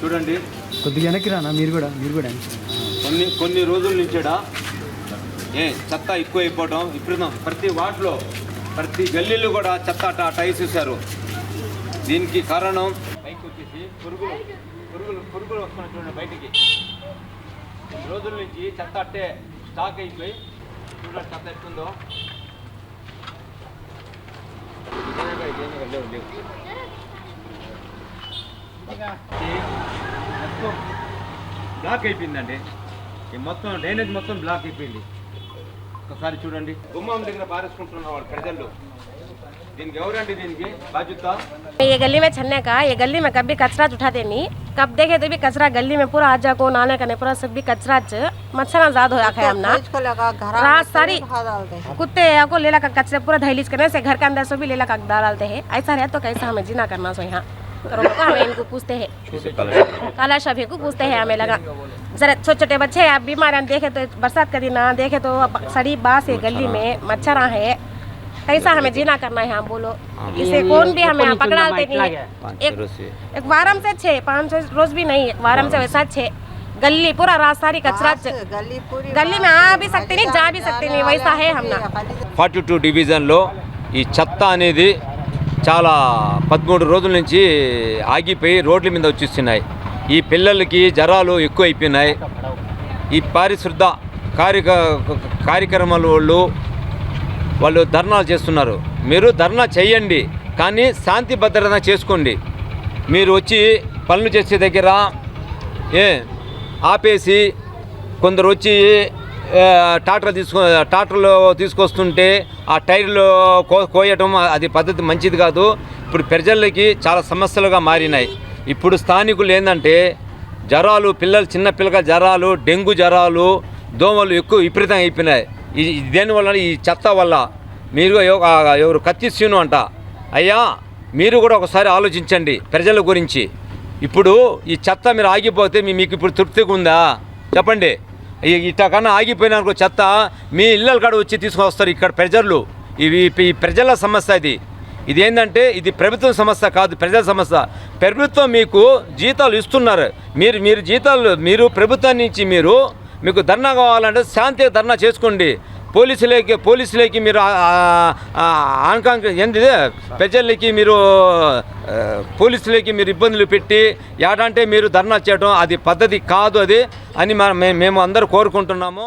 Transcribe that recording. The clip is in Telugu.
చూడండి. కొద్దిగా వెనక్కి రానా? మీరు కూడా మీరు కూడా కొన్ని కొన్ని రోజుల నుంచేడా? ఏ చెత్త ఎక్కువ అయిపోవడం ఇప్పుడు ప్రతి వార్డులో ప్రతి గల్లీలు కూడా చెత్త అట అట వేసేసారు దీనికి కారణం బైక్ వచ్చేసి పురుగులు పురుగులు పురుగులు వస్తున్నాయి చూడండి బయటికి. రోజుల నుంచి చెత్త అట్టే స్టాక్ అయిపోయి చూడండి చెత్త ఎట్టుందో లేవు లేవు. మొత్తం బ్లాక్ అయిపోయిందండి. ఈ మొత్తం డ్రైనేజ్ మొత్తం బ్లాక్ అయిపోయింది. ఒకసారి చూడండి. గుమ్మం దగ్గర పారేసుకుంటున్న వాళ్ళు ప్రజలు. ये गली में छन्ने का ये गली में कभी कचरा उठाते नहीं कब देखे तो भी कचरा गली में पूरा आजा को नाले का नहीं पूरा सब भी कचरा च मच्छर ज़्यादा होया है हमना इसको लगा घर रात सारी कुत्ते को लेला का कचरे पूरा दहलीज करने से घर के अंदर से भी लेला का डालते हैं ऐसा रहे तो कैसा हमें जीना करना सो यहाँ तो हमें इनको पूछते हैं काला सभी को पूछते हैं हमें लगा जरा छोटे छोटे बच्चे आप बीमार देखे तो बरसात का दिन देखे तो सड़ी बास है गली में मच्छर है कैसा हमें जीना करना है यहाँ बोलो इसे कौन भी हमें यहाँ पकड़ाते नहीं है एक एक वारम से छः पाँच सौ रोज भी नहीं एक वारम से वैसा छः गली पूरा रात सारी कचरा च- गली पूरी गली में आ भी सकते नहीं जा भी सकते नहीं वैसा है हमना ఫార్టీ టూ డివిజన్లో ఈ చెత్త అనేది చాలా పదమూడు రోజుల నుంచి ఆగిపోయి రోడ్ల మీద వచ్చేస్తున్నాయి ఈ పిల్లలకి జ్వరాలు ఎక్కువ అయిపోయినాయి ఈ పారిశుద్ధ కార్యక కార్యక్రమాల వాళ్ళు వాళ్ళు ధర్నాలు చేస్తున్నారు. మీరు ధర్నా చేయండి కానీ శాంతి భద్రత చేసుకోండి. మీరు వచ్చి పనులు చేసే దగ్గర ఏ ఆపేసి కొందరు వచ్చి ఆ, ట్రాక్టర్ తీసుకు తీసుకొస్తుంటే ఆ టైర్లు కో కోయటం అది పద్ధతి మంచిది కాదు. ఇప్పుడు ప్రజలకి చాలా సమస్యలుగా మారినాయి. ఇప్పుడు స్థానికులు ఏంటంటే జ్వరాలు పిల్లలు చిన్నపిల్లల జ్వరాలు డెంగ్యూ జ్వరాలు దోమలు ఎక్కువ విపరీతం అయిపోయినాయి. ఈ దేనివల్ల ఈ చెత్త వల్ల. మీరు ఎవరు కత్తిస్తూను అంట. అయ్యా మీరు కూడా ఒకసారి ఆలోచించండి ప్రజల గురించి. ఇప్పుడు ఈ చెత్త మీరు ఆగిపోతే మీకు ఇప్పుడు తృప్తిగా ఉందా? చెప్పండి. ఈ- ఇట్లా కన్నా ఆగిపోయినారు చెత్త మీ ఇళ్ళ కాడ వచ్చి తీసుకొస్తారు ఇక్కడ ప్రజలు. ఇవి ఈ ప్రజల సమస్య ఇది. ఇది ఏంటంటే ఇది ప్రభుత్వం సమస్య కాదు ప్రజల సమస్య. ప్రభుత్వం మీకు జీతాలు ఇస్తున్నారు. మీరు మీరు జీతాలు మీరు ప్రభుత్వం నుంచి మీరు మీకు ధర్నా కావాలంటే శాంతిగా ధర్నా చేసుకోండి. పోలీసులకి పోలీసులకి మీరు ఆంకాంక ఏంది ప్రజలకి మీరు పోలీసులకి మీరు ఇబ్బందులు పెట్టి ఏడంటే మీరు ధర్నా చేయడం అది పద్ధతి కాదు అది అని మేము అందరూ కోరుకుంటున్నాము.